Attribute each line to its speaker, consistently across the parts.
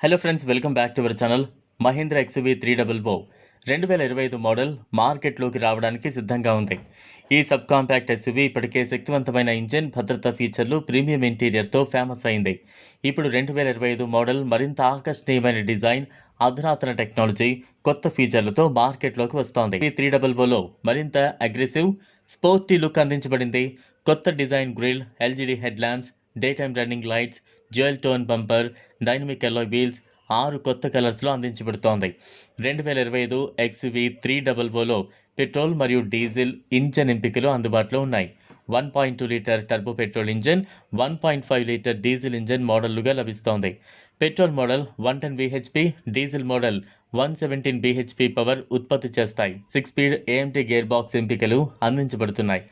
Speaker 1: Hello friends welcome back to our channel Mahindra XUV three double O రెండు వేల ఇరవై ఐదు మోడల్ మార్కెట్లోకి రావడానికి సిద్ధంగా ఉంది. ఈ సబ్ కాంపాక్ట్ ఎస్యూవీ ఇప్పటికే శక్తివంతమైన ఇంజిన్ భద్రతా ఫీచర్లు ప్రీమియం ఇంటీరియర్తో ఫేమస్ అయింది. ఇప్పుడు రెండు వేల ఇరవై ఐదు మోడల్ మరింత ఆకర్షణీయమైన డిజైన్ అధునాతన టెక్నాలజీ కొత్త ఫీచర్లతో మార్కెట్లోకి వస్తోంది. ఈ త్రీ డబుల్ ఓలో మరింత అగ్రెసివ్ స్పోర్టీ లుక్ అందించబడింది. కొత్త design grille LED head lamps daytime running lights jewel tone bumper dynamic alloy wheels ఆరు కొత్త కలర్స్లో అందించబడుతోంది. రెండు వేల ఇరవై ఐదు XUV three double Ola petrol మరియు డీజిల్ ఇంజన్ ఎంపికలు అందుబాటులో ఉన్నాయి. One point two litre turbo petrol engine one point five litre diesel engine మోడళ్ళుగా లభిస్తోంది. Petrol model one ten BHP diesel model one seventeen BHP power ఉత్పత్తి చేస్తాయి. Six speed AMT gear box ఎంపికలు అందించబడుతున్నాయి.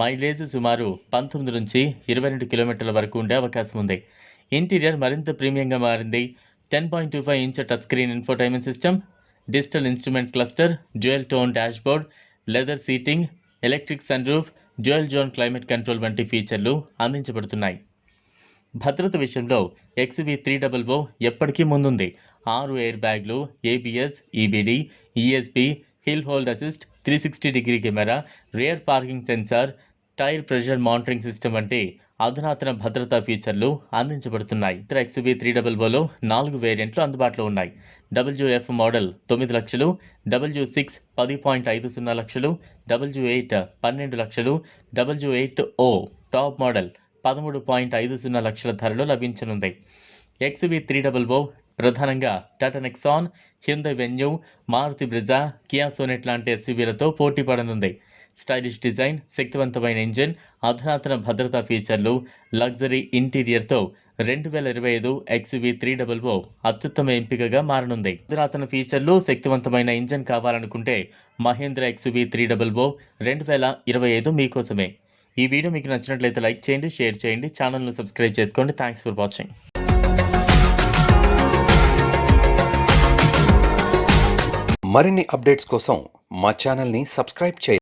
Speaker 1: Mileage సుమారు పంతొమ్మిది నుంచి ఇరవై రెండు కిలోమీటర్ల వరకు ఉండే అవకాశం ఉంది. ఇంటీరియర్ మరింత ప్రీమియంగా మారింది. Ten point two five inch touch screen infotainment system digital instrument cluster dual tone dashboard leather seating electric sunroof dual zone climate control వంటి ఫీచర్లు అందించబడుతున్నాయి. భద్రత విషయంలో ఎక్స్వి త్రీ డబల్ ఓ ఎప్పటికీ ముందుంది. ఆరు ఎయిర్ బ్యాగ్లు ABS EBD ESP hill hold assist three sixty degree camera rear parking sensor tyre pressure monitoring system వంటి అధునాతన భద్రతా ఫీచర్లు అందించబడుతున్నాయి. ఇతర ఎక్స్వి త్రీ డబల్ ఓలో నాలుగు వేరియంట్లు అందుబాటులో ఉన్నాయి. డబ్ల్యూఎఫ్ మోడల్ తొమ్మిది లక్షలు డబ్ల్యూ సిక్స్ పది పాయింట్ ఐదు సున్నా లక్షలు డబ్ల్యూ ఎయిట్ పన్నెండు లక్షలు W eight O top model పదమూడు పాయింట్ ఐదు సున్నా లక్షల ధరలో లభించనుంది. ఎక్స్వి త్రీ డబల్ ఓ ప్రధానంగా Tata Nexon Hyundai Venue Maruti Brezza Kia Sonet లాంటి ఎస్యూవీలతో పోటీ పడనుంది. స్టైలిష్ డిజైన్ శక్తివంతమైన ఇంజిన్ అధునాతన భద్రతా ఫీచర్లు లగ్జరీ ఇంటీరియర్తో రెండు వేల ఇరవై ఐదు ఎక్స్వి త్రీ డబల్ ఓ అత్యుత్తమ ఎంపికగా మారనుంది. అధునాతన ఫీచర్లు శక్తివంతమైన ఇంజిన్ కావాలనుకుంటే Mahindra XUV three double O రెండు వేల ఇరవై ఐదు మీకోసమే. ఈ వీడియో మీకు నచ్చినట్లయితే లైక్ చేయండి షేర్ చేయండి ఛానల్ను సబ్స్క్రైబ్ చేసుకోండి. Thanks for watching.
Speaker 2: మరిన్ని అప్డేట్స్ కోసం మా ఛానల్ని సబ్స్క్రైబ్ చేయండి.